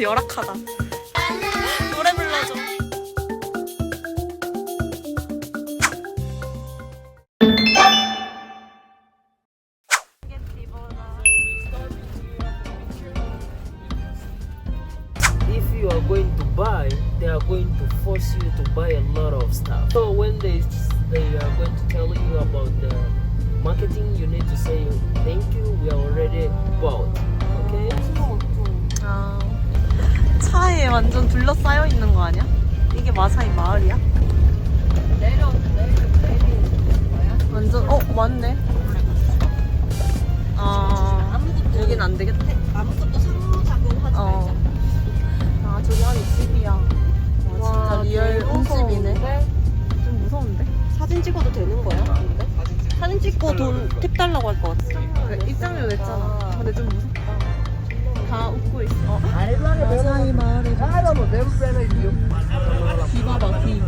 열악하다. 노래 불러줘. if you are going to buy, they are going to force you to buy a lot of stuff. So when they they are going to tell you about the marketing, you need to say thank you. We are already bought. 완전 둘러싸여 있는 거 아니야? 이게 마사이 마을이야? 내려 내려 내리는 거야? 완전 어 맞네. 아 아무것도 여긴 안 되겠다. 아무것도 상호작용하지 어. 아 저기 안에 집이야. 와 진짜 리얼 음집이네. 좀 무서운데? 사진 찍어도 되는 거야? 근데? 사진 찍고 돈 팁 달라고 할 것 같아. 그 입장료 냈잖아. 근데 좀 무섭다. 다 웃고 있어. 어? 마사이 마을에 귀 봐봐 귀.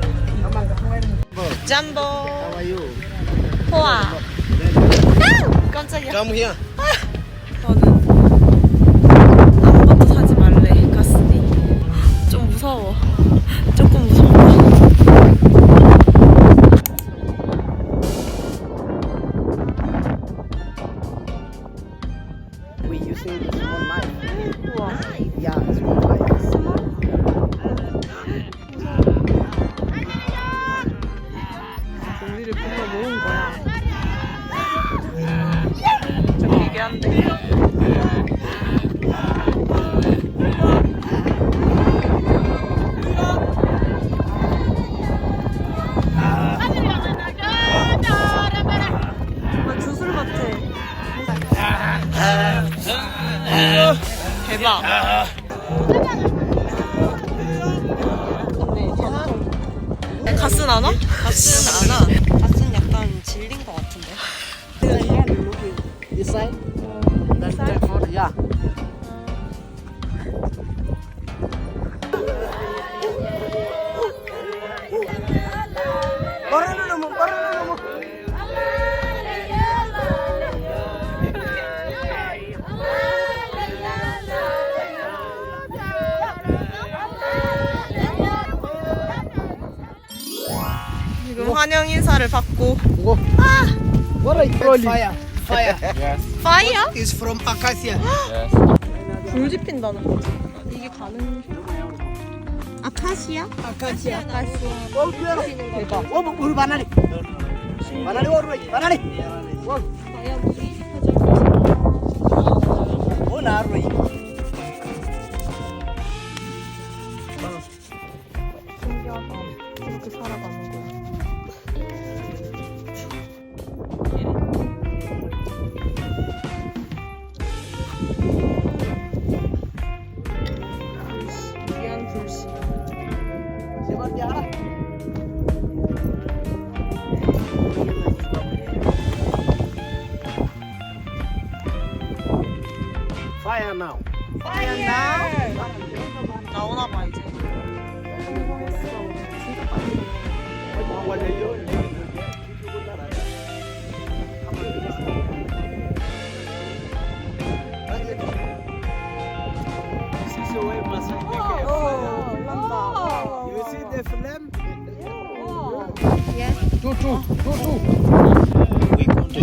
짬보. 포아. 아! 깜짝이야. Come here. We using the small knife. 우와. Yeah, small knife. 우리를 불러 모은 거야. 좀 기괴한데. 환영 인사를 받고 Go. What are you Fire. Fire. 파이어? Is from acacia. 불 지핀다는 거지. 이게 가능해? 아카시아? Acacia. 아카시아. Oh, 대박. Oh, 물 바나리. 바나리 오르이. 바나리. 오, 나르이. 신기 Fire now. 나오나 봐 이제. This is the way Masai make a 어, 올란다. You see the flame? Yes. Two, two, two, two.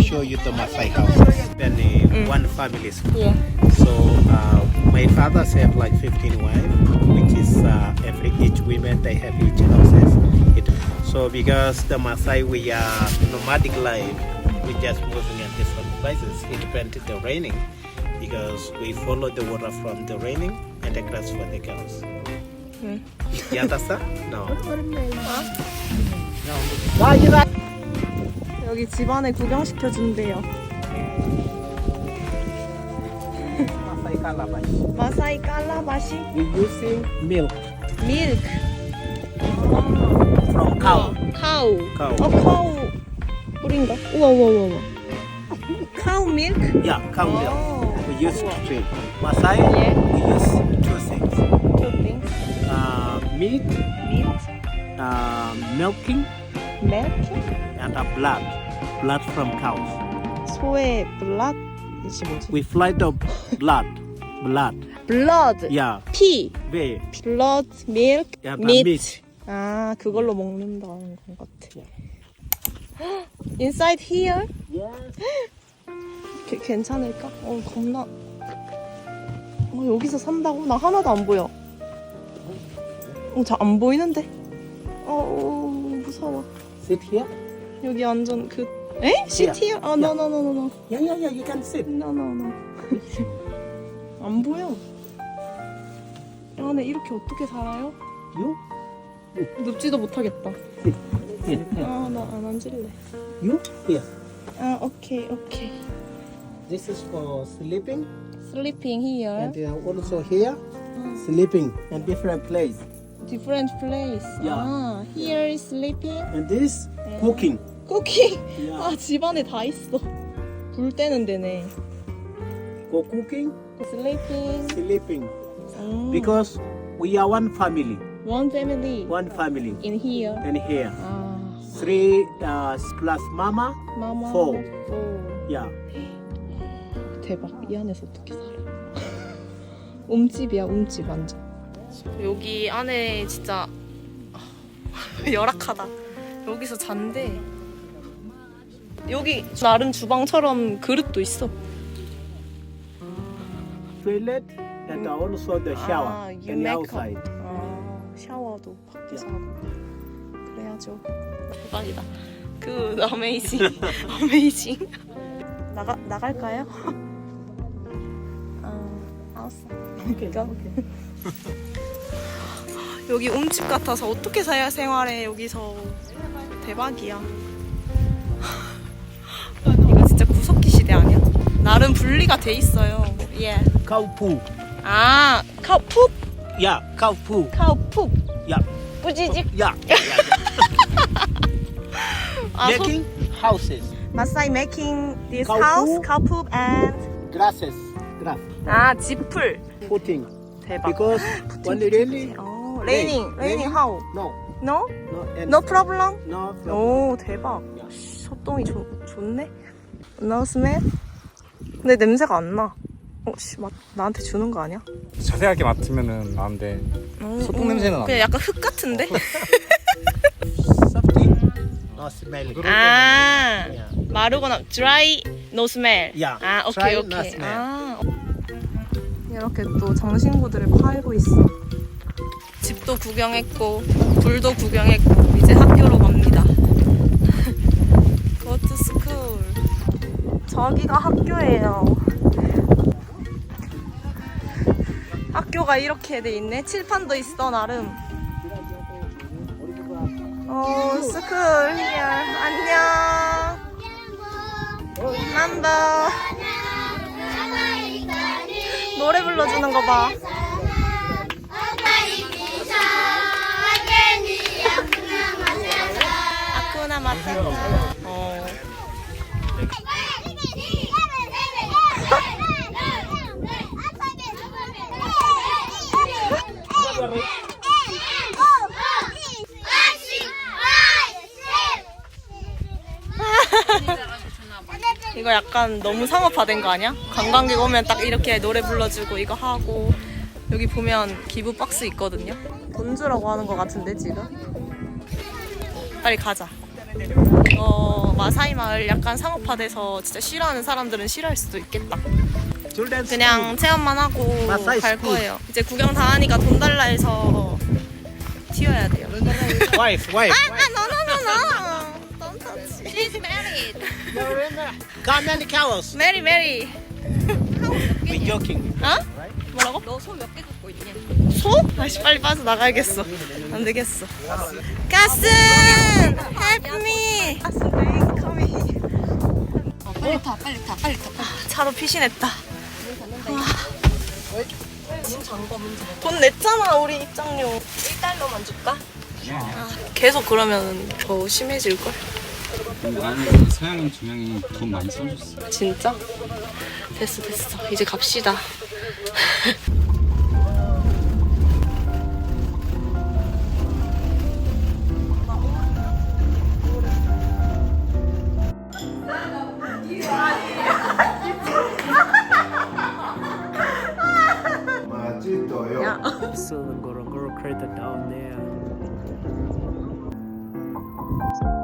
We're going to show you the Maasai houses. Then uh, one families. Yeah. So uh, my fathers have like 15 wives, which is uh, every each women they have each houses. It, so because the Maasai we are nomadic life, we just moving at different places. It depends on the raining because we follow the water from the raining and the grass for the cows. Okay. You understand? No. No. 여기 집안에 구경시켜 준대요. Masai calabash. 마사이 깔라바시 We using milk 밀크. from cow. 카우. Cow. 어 카우 뿌린가? 우와 우와 우와. 우와. 카우 밀크? Yeah, cow milk. 오. We use to drink. Maasai, Yeah. we use two things. Two things. Uh, meat, Meat, uh, milking, milk, and uh, blood. Blood from cows. 소의 이게 뭐지? We fly the blood. Blood. blood, Yeah, 피, where? blood, milk, Yeah, but meat. meat. 아, 그걸로 먹는다는 것 같아. Inside here? Yes. 게- 괜찮을까? 어, 겁나. 어, 여기서 산다고? 나 하나도 안 보여. 어, 잘안 보이는데? 어, 무서워. Sit here. 여기 완전 그, 에? 시티야? 아, no, no. Yeah, yeah, yeah. You can sit. No. 안 보여. 이 안에 이렇게 어떻게 살아요? You? 눕지도 못하겠다. Sit. Here, here. 아, 나 안 앉을래. You? Here. 아, 오케이, 오케이. This is for sleeping, Sleeping here. and uh, also here, sleeping in different place. Different place. Yeah. 아, here is sleeping. And this cooking. 쿠킹. Yeah. 아, 집안에 다 있어. 불 때는 데네. For cooking, Sleeping. sleeping. 음. Because we are one family, One family one family, in here. and here 아, three uh, plus mama. 마마. Four. four. Yeah. 대박. 이 안에서 어떻게 살아? 움집이야, 움집 완전. 여기 안에 진짜 열악하다. 여기서 잔대. 여기 나름 주방처럼 그릇도 있어. Toilet and also the shower Ah, you in the outside. 아, 샤워도 밖에서 하고. 그래야죠. 대박이다. 그 어메이징. 어메이징. 나가 나갈까요? 아, 알았어. Okay. 여기 움집 같아서 어떻게 사야 생활해 여기서 대박이야. 나름 분리가 돼 있어요. 예. Poo. 아 카푸 Yeah, cow poo. 카푸 Yeah, 뿌지직. yeah. 아, 소, Making houses, 마사이 making this Cow house, poop and grasses, grass. 아 지풀. Putting 대박. because when it really 어, raining, raining how? no, No? no, and No problem? no. 오 대박. 소똥이 좋, 좋네. No smell? 근데 냄새가 안 나. 어, 씨, 마, 나한테 주는 거 아니야? 자세하게 맡으면은 나는데 어, 소똥 어, 냄새는 안 그냥 약간 흙 같은데? Smell. 아. 마르거나 dry, no smell. Yeah, 아, 오케이, dry, no 오케이. smell. 아, 이렇게 또 장신구들을 팔고 있어. 집도 구경했고, 불도 구경했고, 이제 학교로 갑니다. 저기가 학교예요. 학교가 이렇게 돼 있네. 칠판도 있어, 나름. 어, 스쿨 here. 안녕. 남보. 노래 불러주는 거 봐. 아쿠나 마타타. 어. 이거 약간 너무 상업화된 거 아니야? 관광객 오면 딱 이렇게 노래 불러주고 이거 하고 여기 보면 기부 박스 있거든요. 돈 주라고 하는 거 같은데 지금? 빨리 가자. 어 마사이 마을 약간 상업화돼서 진짜 싫어하는 사람들은 싫어할 수도 있겠다. 그냥 체험만 하고 갈. 거예요. 이제 구경 다 하니까 돈 달라 해서 튀어야 돼요. 아, no, no. Don't touch. She's married. How many cows? Mary, Mary. We joking. 어? 뭐라고? 너 소 몇 개 갖고 있냐? 소? 아씨 빨리 빠져 나가야겠어. 안 되겠어. 가슨, help me. 빨리 타, 빨리 타, 빨리 타. 차로 피신했다. 돈 냈잖아 우리 입장료. 1달러만 줄까? 아, 계속 그러면 더 심해질 걸. 나는 서양인 두 명이 돈 많이 써줬어. 진짜? 됐어 됐어. 이제 갑시다. crater down there. Shay.